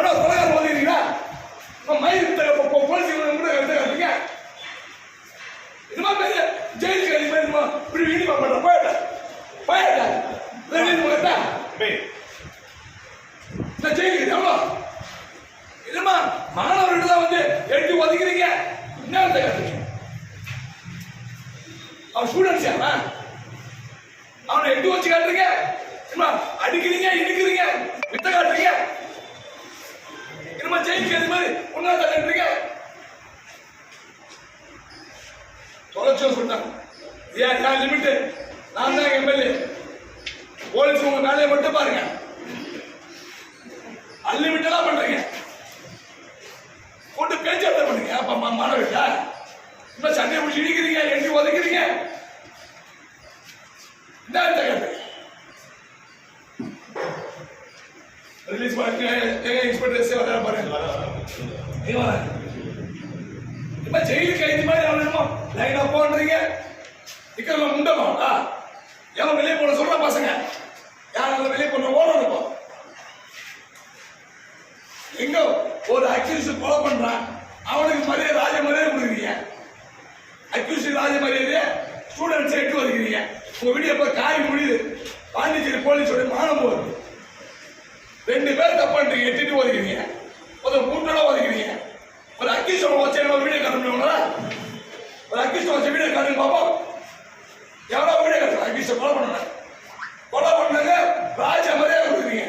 எவ்வளோ கொலகாரம் இப்போ மயில் போலீஸ் கூட கருத்து காட்டுறீங்க இதுமா பெரிய ஜெயிலுக்கு அடி மாதிரி இதுமா இப்படி வீடியோ பண்ற போயிட்ட போயிட்ட இல்லை வீடு போயிட்டா இந்த ஜெயிலுக்கு எவ்வளோ இதுமா மாணவர்கள் தான் வந்து எட்டி ஒதுக்கிறீங்க? என்ன காட்டுறீங்க அவன் ஸ்டூடெண்ட்ஸ் அவன். அவனை எட்டு வச்சு காட்டுறீங்க. அடிக்கிறீங்க இடிக்கிறீங்க வித்த காட்டுறீங்க. தொலைச்சோ சொன்னாங்க லிமிட்டு நான் தான் எம்எல்ஏ. போலீஸ் உங்க வேலையை மட்டும் பாருங்க. அன்லிமிட்டடா பண்றீங்க. போட்டு பேச்சாட்டம் பண்ணுங்க. அப்ப மா- இப்ப சண்டையை இடிக்கிறீங்க? எட்டி உதைக்கிறீங்க? ரிலீஸ் பண்ணி இன்ஸ்பெக்டர் பாருங்க. இப்ப ஜெயிலுக்கு லைனா போன்றீங்க நிக்கிறவங்க முண்டமா எவன் வெளியே போன சொல்ற பசங்க. யாரும் வெளியே போன ஓடணும் இருக்கும். எங்க ஒரு அக்யூஸ் கொலை பண்றான். அவனுக்கு மரியாதை ராஜ மரியாதை கொடுக்குறீங்க. அக்யூஸ் ராஜ மரியாதையை ஸ்டூடெண்ட்ஸ் எட்டு வருகிறீங்க உங்க வீடியோ போய் காய் முடியுது. பாண்டிச்சேரி போலீஸோட மானம் போகுது. ரெண்டு பேர் தப்பான்றீங்க எட்டிட்டு எட்டுட்டு ஒரு மூட்டோட ஒதுக்கிறீங்க ஒரு அக்யூஸ் வச்சு நம்ம வீடியோ காட்டணும்ல ஒரு அக்யூஸ் பாப்பா எவ்வளோ வீடியோ கட்டணும் அக்யூஸ் கொலை பண்ணல கொலை பண்ணாங்க ராஜ மரியாதை கொடுக்குறீங்க.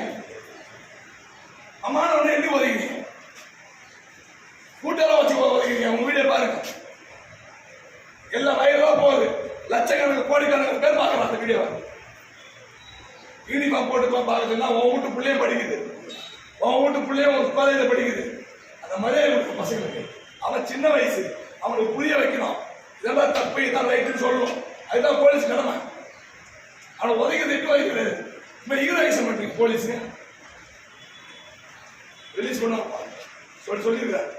அம்மா ஒன்று எட்டி ஒதுக்கிறீங்க கூட்டெல்லாம் வச்சு ஒதுக்கிறீங்க உங்க வீடியோ பாருங்க. எல்லாம் வயலா போகுது. லட்சக்கணக்கு கோடிக்கணக்கு பேர் பார்க்கலாம் அந்த வீடியோவை. யூனிஃபார்ம் போட்டுக்கலாம் போய் பார்க்குதுன்னா உன் வீட்டு பிள்ளையும் படிக்குது. உன் வீட்டு பிள்ளையும் ஒரு காலேஜில் படிக்குது. அந்த மரியாதை கொடுக்கும் பசங்களுக்கு. அவன் சின்ன வயசு. அவனுக்கு புரிய வைக்கணும். இதெல்லாம் தப்பு இதான் ரைட்டுன்னு சொல்லணும் அதுதான் போலீஸ் கடமை. அவனை ஒதுக்கி திட்டு வைக்கிறது இப்போ ஹீரோயிசம் பண்ணுறீங்க போலீஸுங்க ரிலீஸ் பண்ண சொல்லி சொல்லியிருக்காரு